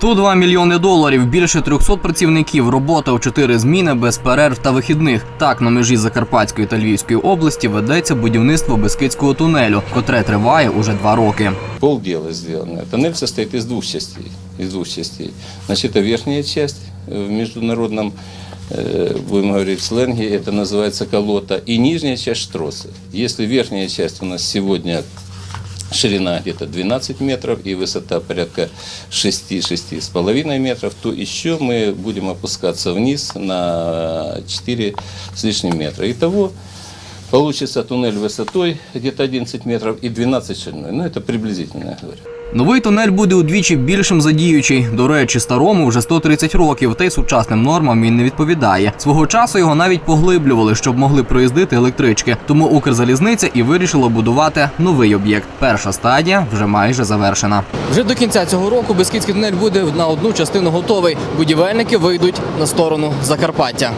Тут 2 мільйони доларів, більше 300 працівників, робота у 4 зміни без перерв та вихідних. Так на межі Закарпатської та Львівської області ведеться будівництво Бескидського тунелю, котре триває уже два роки. Полдела сделано. Тоннель состоит из двух частей. Из двух частей. Значит, это верхняя часть э, в международном, э, будем говорить в сленге, это называется колота, и нижняя часть штросы. Если верхняя часть у нас сегодня ширина где-то 12 метров и высота порядка 6-6,5 метров, то еще мы будем опускаться вниз на 4 с лишним метра. Итого получится туннель высотой где-то 11 метров и 12 шириной. Ну, это приблизительно, я говорю. Новий тунель буде удвічі більшим за діючий. До речі, старому вже 130 років, та й сучасним нормам він не відповідає. Свого часу його навіть поглиблювали, щоб могли проїздити електрички. Тому Укрзалізниця і вирішила будувати новий об'єкт. Перша стадія вже майже завершена. Вже до кінця цього року Бескідський тунель буде на одну частину готовий. Будівельники вийдуть на сторону Закарпаття.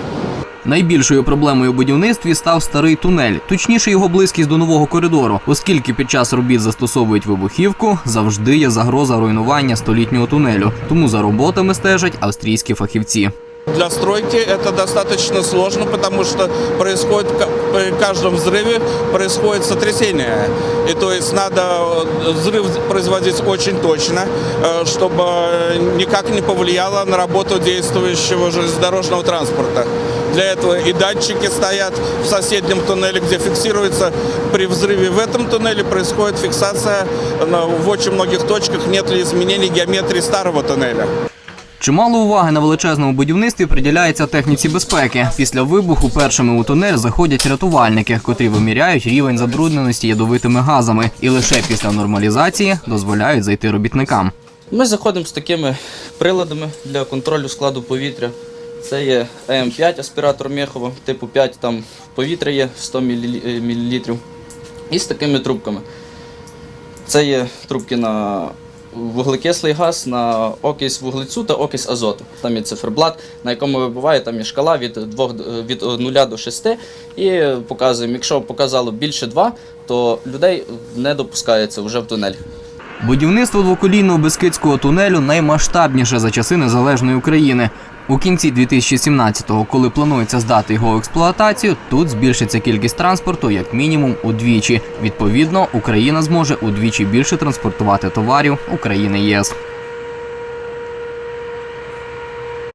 Найбільшою проблемою у будівництві став старий тунель, точніше його близькість до нового коридору, оскільки під час робіт застосовують вибухівку, завжди є загроза руйнування столітнього тунелю. Тому за роботами стежать австрійські фахівці. Для стройки это достаточно сложно, потому что происходит при каждом взрыве происходит сотрясение. И то есть надо э, взрыв производить очень точно, э, чтобы никак не повлияло на работу действующего железнодорожного транспорта. Для этого и датчики стоят в соседнем туннеле, где фиксируется при взрыве в этом туннеле происходит фиксация в очень многих точках, нет ли изменений геометрии старого туннеля. Чимало уваги на величезному будівництві приділяється техніці безпеки. Після вибуху першими у тунель заходять рятувальники, котрі виміряють рівень забрудненості ядовитими газами, і лише після нормалізації дозволяють зайти робітникам. Ми заходимо з такими приладами для контролю складу повітря. Це є ЕМ5 аспіратор Мєхова, типу 5, там повітря є 100 мл. І з такими трубками. Це є трубки на вуглекислий газ, на окись вуглецю та окись азоту. Там є циферблат, на якому вибуває там є шкала від, 2, від 0 до 6. І показуємо, якщо показало більше 2, то людей не допускається вже в тунель. Будівництво двоколійного Бескидського тунелю наймасштабніше за часи незалежної України. У кінці 2017-го, коли планується здати його в експлуатацію, тут збільшиться кількість транспорту як мінімум удвічі. Відповідно, Україна зможе удвічі більше транспортувати товарів України ЄС.